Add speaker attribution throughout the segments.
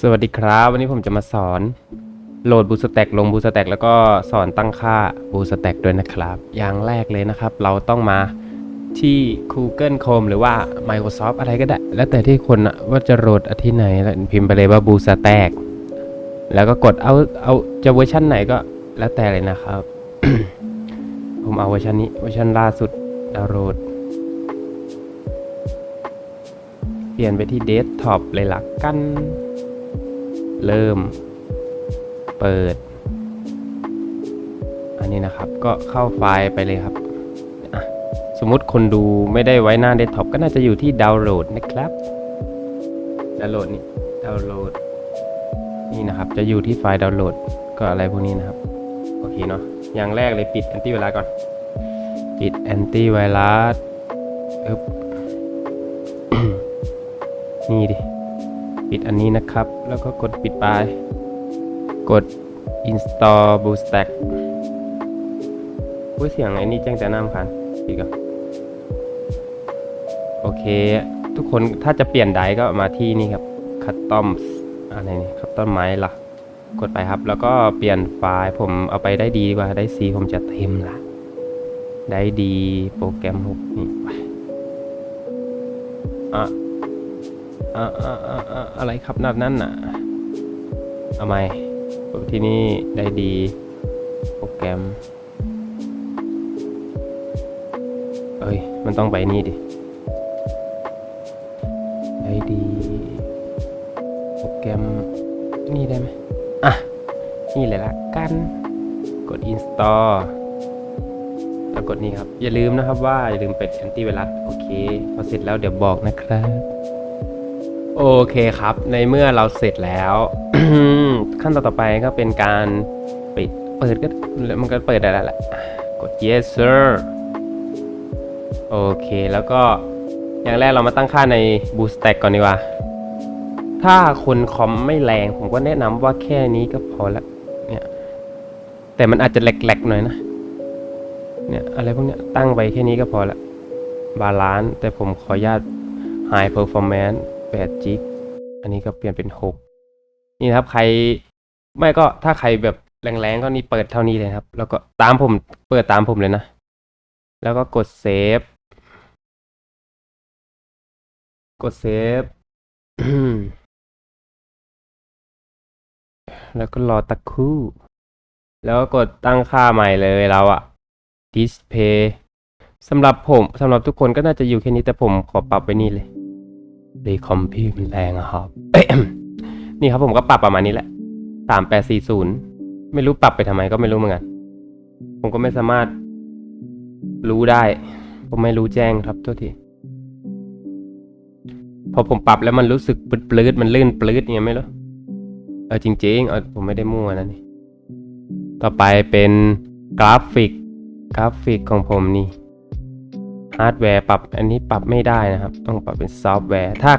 Speaker 1: สวัสดีครับ วันนี้ผมจะมาสอนโหลดบูสแต็กลงบูสแต็กแล้วก็สอนตั้งค่าบูสแต็กด้วยนะครับ อย่างแรกเลยนะครับ เราต้องมาที่ Google Chrome หรือว่า Microsoft อะไรก็ได้ แล้วแต่ที่คนว่าจะโหลดที่ไหนแล้วพิมพ์ไปเลยว่าบูสแต็กแล้วก็กดเอาเอาจะเวอร์ชันไหนก็แล้วแต่เลยนะครับ ผมเอาเวอร์ชันนี้เวอร์ชันล่าสุดดาวน์โหลดเปลี่ยนไปที่เดสก์ท็อปเลยหละกัน เริ่ม เปิด อันนี้นะครับก็เข้าไฟล์ไปเลยครับ สมมติคนดูไม่ได้ไว้หน้าเดสก์ท็อปก็น่าจะอยู่ที่ดาวน์โหลดนะครับ ดาวน์โหลดนี่ดาวน์โหลดนี่นะครับจะอยู่ที่ไฟล์ดาวน์โหลดก็อะไรพวกนี้นะครับ โอเคเนาะอย่างแรกเลยปิดแอนตี้ไวรัสก่อน ปิดแอนตี้ไวรัสอึ๊บนี่ดิ ปิดอันนี้นะครับ แล้วก็กดปิดไป กด install BlueStack ผู้เสียงไอ้นี่แจ้งแต่น้ำคันปิดก่อนโอเค ทุกคนถ้าจะเปลี่ยนไดก็มาที่นี่ครับ custom อะไรนี่ custom ไม้ละกดไปครับ แล้วก็เปลี่ยนไฟล์ผมเอาไปได้ดีดีกว่าได้ซีผมจะเต็มละได้ดีโปรแกรมหกนี่ไปอะ อ่าอ่าอ่าอ่าอะไรครับนัดนั่นน่ะเอาไมที่นี่ได้ดีโปรแกรม เอ้ย มันต้องไปนี่ดิ ได้ดี โปรแกรม นี่ได้ไหมอะ นี่เลยละกัน กด install แล้วกดนี่ครับ อย่าลืมนะครับว่า อย่าลืมเปิดแอนตี้ไวรัสโอเค พอเสร็จแล้วเดี๋ยวบอกนะครับ โอเคครับ ในเมื่อเราเสร็จแล้ว ขั้นตอนต่อไปก็เป็นการปิดเปิดก็มันก็เปิดได้แล้วแหละกด yes sir โอเคแล้วก็อย่างแรกเรามาตั้งค่าใน BlueStack ก่อนดีกว่า ถ้าคนคอมไม่แรงผมก็แนะนำว่าแค่นี้ก็พอละเนี่ยแต่มันอาจจะแหลกๆหน่อยนะเนี่ยอะไรพวกเนี้ยตั้งไปแค่นี้ก็พอละบาลานซ์แต่ผมขออนุญาต High Performance 8 g ิกอันนี้ก็เปลี่ยนเป็น 6 นี่นะครับ ใครไม่ก็ถ้าใครแบบแรงๆก็นี่เปิดเท่านี้เลยครับ แล้วก็ตามผมเปิดตามผมเลยนะ แล้วก็กดเซฟ กดเซฟ แล้วก็รอตะคู่ แล้วก็กดตั้งค่าใหม่เลยเราอะ display สำหรับผมสำหรับทุกคนก็น่าจะอยู่แค่นี้แต่ผมขอปรับไปนี่เลย ดีคอมพี่มันแรงอะครับ นี่ครับผมก็ปรับประมาณนี้แหละสามแปดสี่ศูนย์ไม่รู้ปรับไปทำไมก็ไม่รู้เหมือนกัน ผมก็ไม่สามารถรู้ได้ ผมไม่รู้แจ้งครับโทษที พอผมปรับแล้วมันรู้สึกปลื้ดมันลื่นปลื้ดย่างเงี้ยไม่รู้ เออจริงๆเออผมไม่ได้มั่วนะนี่ ต่อไปเป็นกราฟิก กราฟิกของผมนี่ ฮาร์ดแวร์ปรับอันนี้ปรับไม่ได้นะครับ ต้องปรับเป็นซอฟต์แวร์ ถ้า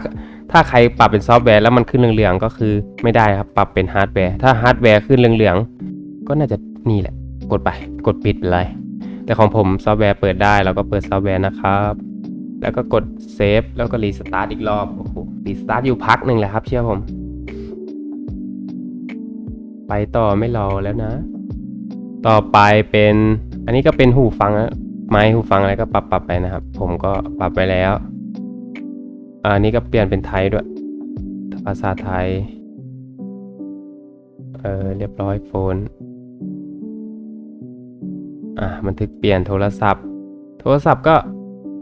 Speaker 1: ถ้าใครปรับเป็นซอฟต์แวร์แล้วมันขึ้นเหลืองๆก็คือไม่ได้ครับ ปรับเป็นฮาร์ดแวร์ ถ้าฮาร์ดแวร์ขึ้นเหลืองๆก็น่าจะนี่แหละ กดไป กดปิดเลย แต่ของผมซอฟต์แวร์เปิดได้เราก็เปิดซอฟต์แวร์นะครับ แล้วก็กดเซฟแล้วก็รีสตาร์ทอีกรอบ โอ้โห รีสตาร์ทอยู่พักหนึ่งแหละครับเชื่อผม ไปต่อไม่รอแล้วนะ ต่อไปเป็น อันนี้ก็เป็นหูฟังนะ ไม้หูฟังอะไรก็ปรับปรับไปนะครับ ผมก็ปรับไปแล้วอันนี้ก็เปลี่ยนเป็นไทยด้วยภาษาไทย เออเรียบร้อยโฟนอะบันทึกเปลี่ยนโทรศัพท์ โทรศัพท์ก็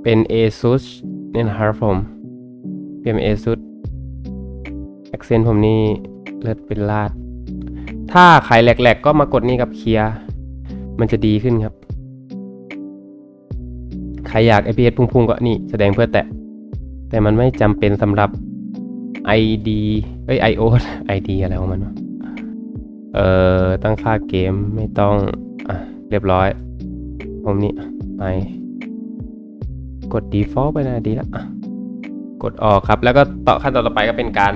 Speaker 1: เป็น ASUS เนี่ยนะครับผม เปลี่ยนเป็น ASUS Accent ผมนี่เลือดเป็นลาด ถ้าใครแหลกๆ ก็มากดนี่กับเคลียร์ มันจะดีขึ้นครับ ใครอยาก IPS พุ่งๆก็นี่แสดงเพื่อแตะ แต่มันไม่จำเป็นสำหรับ ID เอ้ย IO ID อะไรของมันวะเอ่อ ตั้งค่าเกมไม่ต้อง อะ เรียบร้อย ผมนี่ไปกด default ไปนะดีแล้วอะกดออกครับ แล้วก็ต่อขั้นตอนต่อไปก็เป็นการ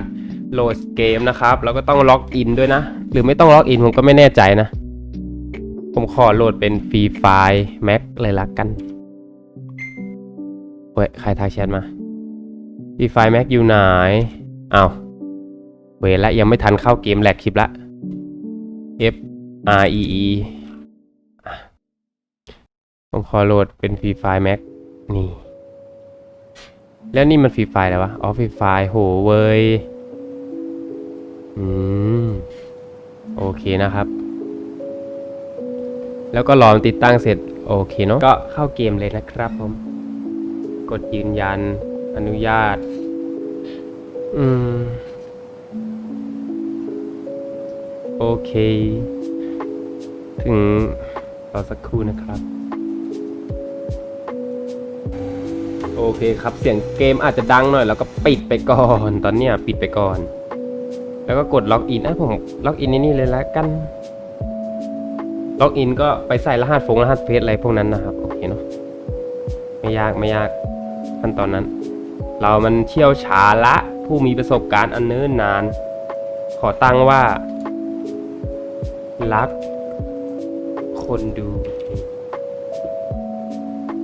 Speaker 1: โหลดเกมนะครับ แล้วก็ต้องล็อกอินด้วยนะ หรือไม่ต้องล็อกอินผมก็ไม่แน่ใจนะ ผมขอโหลดเป็นฟรีไฟล์ Mac เลยละกัน เฮ้ย ใครทักแชทมาฟรีไฟล์ Mac อยู่ไหนเอาวเวละยังไม่ทันเข้าเกมแหลกคลิปละ F R E E อะผมขอโหลดเป็นฟรีไฟล์แม็กนี่ แล้วนี่มันฟรีไฟล์อะไรวะ อ๋อฟรีไฟโหเว้ย อืม โอเคนะครับ แล้วก็รอติดตั้งเสร็จ โอเคเนาะ ก็เข้าเกมเลยนะครับผม กดยืนยัน อนุญาต อืม โอเค ถึงรอสักครู่นะครับ โอเคครับเสียงเกมอาจจะดังหน่อย แล้วก็ปิดไปก่อน ตอนเนี้ยปิดไปก่อน แล้วก็กดล็อกอินให้ผมล็อกอินนี่นี่เลยแล้วกันล็อกอินก็ไปใส่รหัสฟงรหัสเฟซอะไรพวกนั้นนะครับ โอเคเนาะไม่ยากไม่ยาก ขั้นตอนนั้น เรามันเชี่ยวชาละผู้มีประสบการณ์อันเนิ่นนาน ขอตั้งว่า รัก คนดู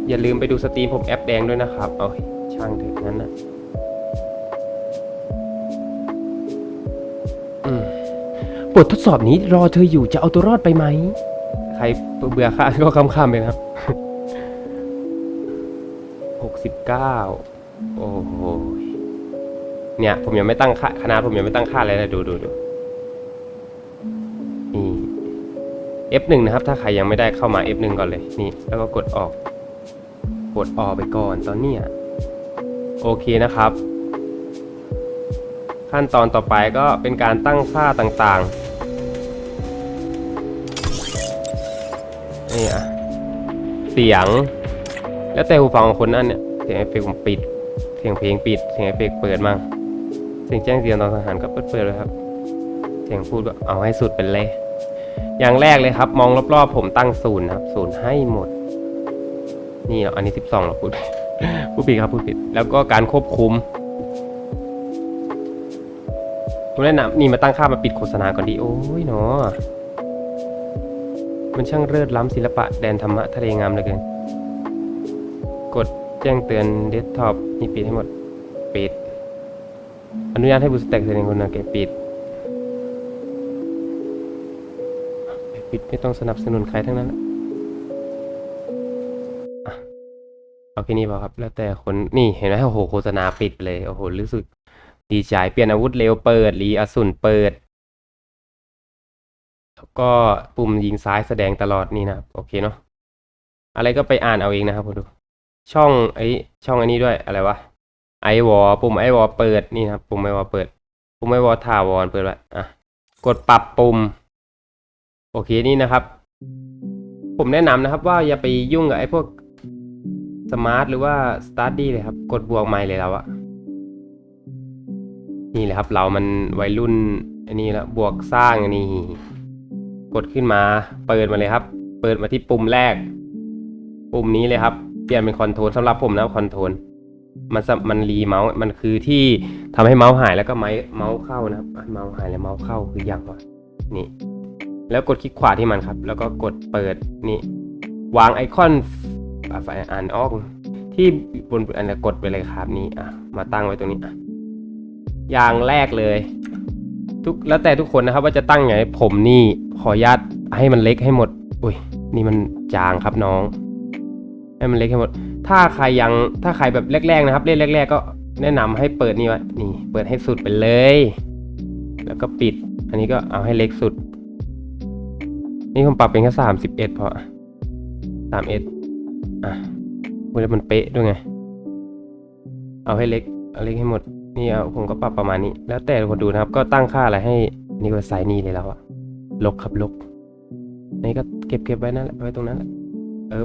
Speaker 1: อย่าลืมไปดูสตรีมผมแอปแดงด้วยนะครับ เอาช่างเถอะนั้นนะอืมบททดสอบนี้รอเธออยู่จะเอาตัวรอดไปไหม ใครเบื่อค่ะก็คำๆไปครับ หกสิบเก้าโอ้โหเนี่ย ผมยังไม่ตั้งค่าคณะผมยังไม่ตั้งค่าเลยนะดูดูดูนี่ F1 นะครับ ถ้าใครยังไม่ได้เข้ามา F1 ก่อนเลยนี่ แล้วก็กดออก กดออกไปก่อนตอนเนี้ยโอเคนะครับ ขั้นตอนต่อไปก็เป็นการตั้งค่าต่างๆนี่อะเสียง แล้วแต่หูฟังของคนนั่นเนี่ยเสียงเอฟเฟกผมปิด เสียงเพลงปิด เสียงเอฟเฟกเปิดมั่งเสียงแจ้งเตือนตอนทหารก็เปิดเปิดเลยครับ เสียงพูดแบบเอาให้สุดเป็นเลย อย่างแรกเลยครับ มองรอบๆผมตั้งศูนย์ครับศูนย์ให้หมด นี่เนาะอันนี้สิบสองเราพูดพูดผิดครับพูดผิด แล้วก็การควบคุมผมแนะนำนี่มาตั้งค่ามาปิดโฆษณาก่อนดีโอ้ยเนาะมันช่างเลิศล้ำศิลปะแดนธรรมะทะเลงามเหลือเกิน กดแจ้งเตือนเดสก์ท็อปนี่ปิดให้หมด ปิด อนุญาตให้บูสแต็กแสดงคนนะแกปิด ปิดไม่ต้องสนับสนุนใครทั้งนั้นเอาแค่นี้พอครับ แล้วแต่คนนี่เห็นไหมโอ้โหโฆษณาปิดเลยโอ้โหรู้สึกดีใจเปลี่ยนอาวุธเร็วเปิดรีอสูรเปิด แล้วก็ปุ่มยิงซ้ายแสดงตลอดนี่นะโอเคเนาะอะไรก็ไปอ่านเอาเองนะครับผมดู ช่องไอช่องอันนี้ด้วยอะไรวะไอวอปุ่มไอวอเปิดนี่ครับปุ่มไอวอเปิด ปุ่มไอวอถาวรเปิดไว้อะกดปรับปุ่ม โอเคนี่นะครับ ผมแนะนำนะครับ ว่าอย่าไปยุ่งกับไอพวกสมาร์ทหรือว่าสตาร์ดี้เลยครับ กดบวกใหม่เลยแล้วอะนี่แหละครับ เรามันวัยรุ่นอันนี้แล้วบวกสร้างอันนี้กดขึ้นมา เปิดมาเลยครับ เปิดมาที่ปุ่มแรก ปุ่มนี้เลยครับ เปลี่ยนเป็นคอนโทรลสำหรับผมนะคอนโทรลมันมันรีเมาส์มันคือที่ทำให้เมาส์หายแล้วก็ไม้เมาส์เข้านะครับเมาส์หายแล้วเมาส์เข้าคืออย่างวะนี่ แล้วกดคลิกขวาที่มันครับ แล้วก็กดเปิดนี่ วางไอคอนอ่านออกที่บนอันนี้กดไปเลยครับนี่อะมาตั้งไว้ตรงนี้อะอย่างแรกเลย ทุกแล้วแต่ทุกคนนะครับ ว่าจะตั้งไงผมนี่ขออนุญาตให้มันเล็กให้หมด อุ้ยนี่มันจางครับน้อง ให้มันเล็กให้หมด ถ้าใครยังถ้าใครแบบแรกๆนะครับ เล่นแรก ๆ ก็แนะนำให้เปิดนี่ไว้นี่ เปิดให้สุดไปเลย แล้วก็ปิด อันนี้ก็เอาให้เล็กสุด นี่ผมปรับเป็นแค่สามสิบเอ็ดพอสามเอ็ดอะพูดแล้วมันเป๊ะด้วยไง เอาให้เล็ก เอาเล็กให้หมด นี่เอาผมก็ปรับประมาณนี้ แล้วแต่คนดูนะครับ ก็ตั้งค่าอะไรให้นี่ก็ใส่นี่เลยแล้วอะลบครับลบนี่ก็เก็บเก็บไว้นั่นแหละไว้ตรงนั้นแหละเออ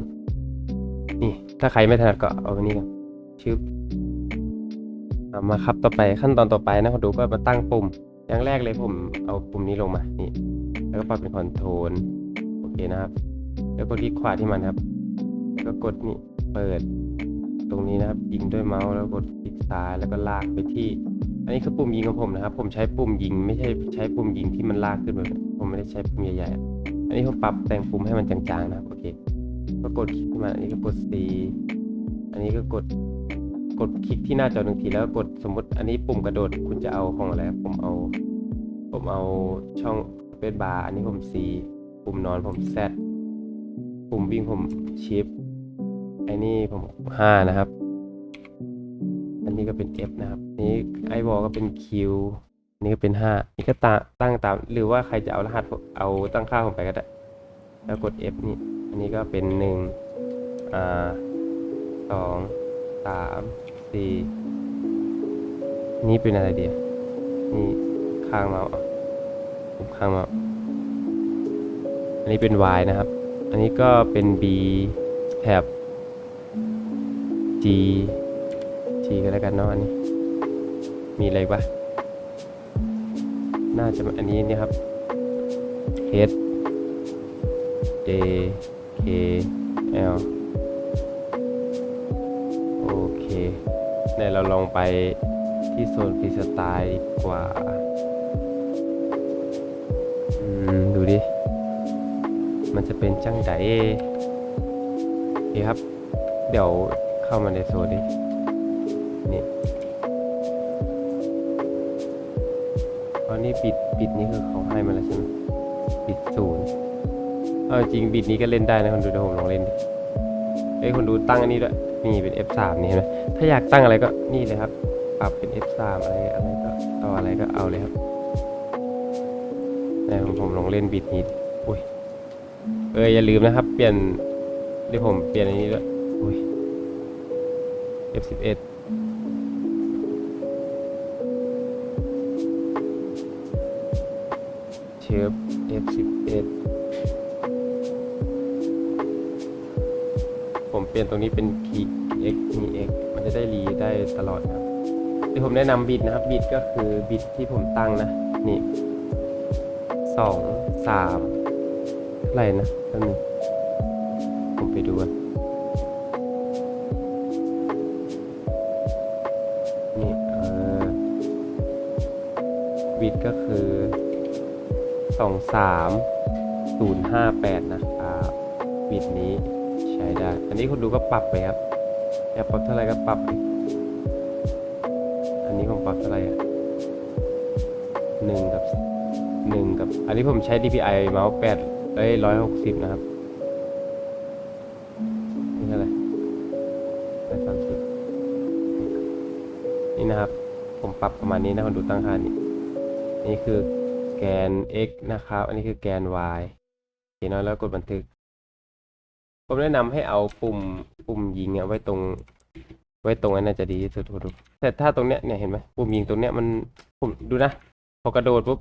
Speaker 1: ถ้าใครไม่ถนัดก็เอาไว้นี่กันชื่อเอามาครับต่อไปขั้นตอนต่อไปนะคนดูก็มาตั้งปุ่ม อย่างแรกเลยผมเอาปุ่มนี้ลงมา นี่ แล้วก็ปรับเป็นคอนโทรล โอเคนะครับ แล้วกดคลิกขวาที่มันครับ แล้วก็กดนี่ เปิด ตรงนี้นะครับ ยิงด้วยเมาส์ แล้วกดคลิกซ้ายแล้วก็ลากไปที่ อันนี้คือปุ่มยิงของผมนะครับ ผมใช้ปุ่มยิง ไม่ใช่ใช้ปุ่มยิงที่มันลากขึ้นแบบผมไม่ได้ใช้ปุ่มใหญ่ๆอะอันนี้ผมปรับแต่งปุ่มให้มันจางๆนะครับ โอเค ก็กดคลิกขึ้นมาอันนี้ก็กด C อันนี้ก็กดกดคลิกที่หน้าจอหนึ่งทีแล้วกดสมมติอันนี้ปุ่มกระโดดคุณจะเอาของอะไรผมเอา ผมเอาช่องเป็นบาร์อันนี้ผม C ปุ่มนอนผม Z ปุ่มวิ่งผมชิปไอ้นี่ผม 5 นะครับ อันนี้ก็เป็น F นะครับ นี่ไอบอลก็เป็น Q นนี้ก็เป็น 5 นี่ก็ตาตั้งตาม หรือว่าใครจะเอารหัสเอาตั้งค่าผมไปก็ได้ แล้วกด F นี่ นนี้ก็เป็น1อ่าสองสามสี่นี่เป็นอะไรดีนี่ข้างเมาผมข้างเมาอันนี้เป็น Y นะครับ อันนี้ก็เป็น B แถบ G G ก็แล้วกันเนาะอันนี้ มีอะไรอีกปะน่าจะอันนี้นี่ครับ H A K L โอเคเดี๋ยเราลองไปที่โซนฟรีสไตล์ดีกว่า อืม ดูดิ มันจะเป็นจังไดโอเคครับ เดี๋ยวเข้ามาในโซนดินี่อันนี้บิดบิดนี่คือเขาให้มาแล้วใช่ไหมบิดศูนย์ เอาจริงบิดนี้ก็เล่นได้นะคนดูเดี๋ยวผมลองเล่นดิเอ้คนดูตั้งอันนี้ด้วยนี่เป็น F3 นี่เห็นไหมถ้าอยากตั้งอะไรก็นี่เลยครับปรับเป็น F3 อะไรอะไรก็เอาอะไรก็เอาเลยครับแต่ผมผมลองเล่นบิดนี้อุ้ยเอออย่าลืมนะครับ เปลี่ยนเดี๋ยวผมเปลี่ยนอันนี้ด้วยอุ้ย F11 เชฟ F11 ลี่ยนตรงนี้เป็นคีย์ x มี x มันจะได้รีได้ตลอดครับที่ผมแนะนำบิตนะครับบิตก็คือบิตที่ผมตั้งนะ นี่สองสามเท่าไหร่นะแป๊บนึงผมไปดูกันนี่เออบิตก็คือสองสามศูนย์ห้าแปดนะครับบิตนี้ ได้ อันนี้คุณดูก็ปรับไปครับอยากปรับเท่าไรก็ปรับไปอันนี้ผมปรับเท่าไหร่ะหนึ่งกับหนึ่งกับ อันนี้ผมใช้ DPI เมาส์แปดเอ้ยร้อยหกสิบนะครับนี่เท่าไรร้อยสามสิบนี่นะครับ ผมปรับประมาณนี้นะคุณดูตั้งค่านี่นี่คือแกน x นะครับ อันนี้คือแกน y โอเคเนาะแล้วกดบันทึก ผมแนะนำให้เอาปุ่มปุ่มยิงอะไว้ตรง ไว้ตรงนั้นน่าจะดีที่สุดคุณดูแต่ถ้าตรงเนี้ยเนี่ยเห็นไหมปุ่มยิงตรงเนี้ยมันผมดูนะพอกระโดดปุ๊บ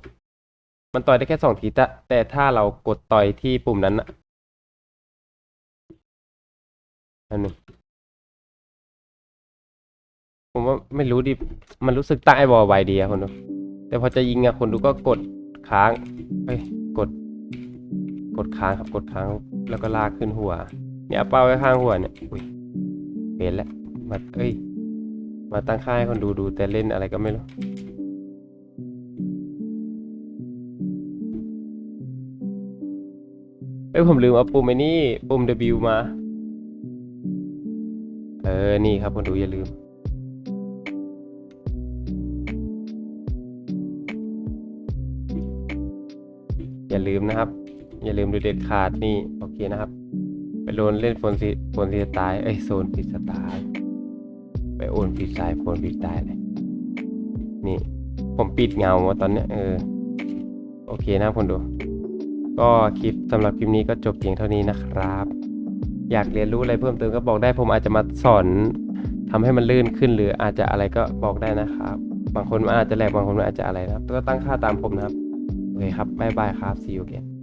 Speaker 1: มันต่อยได้แค่สองทีแต่แต่ถ้าเรากดต่อยที่ปุ่มนั้นอะอันหนึ่งผมว่าไม่รู้ดิมันรู้สึกตั้งไอ้บอลไวดีอะคนดูแต่พอจะยิงอะคนดูก็กดค้างเอ้ยกด กดค้างครับกดค้างแล้วก็ลากขึ้นหัว เนี่ยเอาเป้าไว้ข้างหัวเนี่ยอุ้ยเป็นแล้วมาเอ้ย มาตั้งค่ายคนดูดูแต่เล่นอะไรก็ไม่รู้เอ้ยผมลืมเอาปุ่มไอ้นี่ปุ่ม W มา เออ นี่ครับคนดูอย่าลืมอย่าลืมนะครับ อย่าลืมดูเด็ดขาดนี่โอเคนะครับ ไปโดนเล่นโฟนซีโฟนซีสไตล์เอ้ยโซนฟิสไตล์ไปโอนฟิสไตล์โฟนฟิสไตล์เลยนี่ ผมปิดเงาตอนเนี้ยเออ โอเคนะคนดู ก็คลิปสำหรับคลิปนี้ก็จบเพียงเท่านี้นะครับ อยากเรียนรู้อะไรเพิ่มเติมก็บอกได้ผมอาจจะมาสอนทำให้มันลื่นขึ้น หรืออาจจะอะไรก็บอกได้นะครับ บางคนมันอาจจะแหลกบางคนมันอาจจะอะไรนะครับ ก็ตั้งค่าตามผมนะครับ โอเคครับบ๊ายบายครับ see you again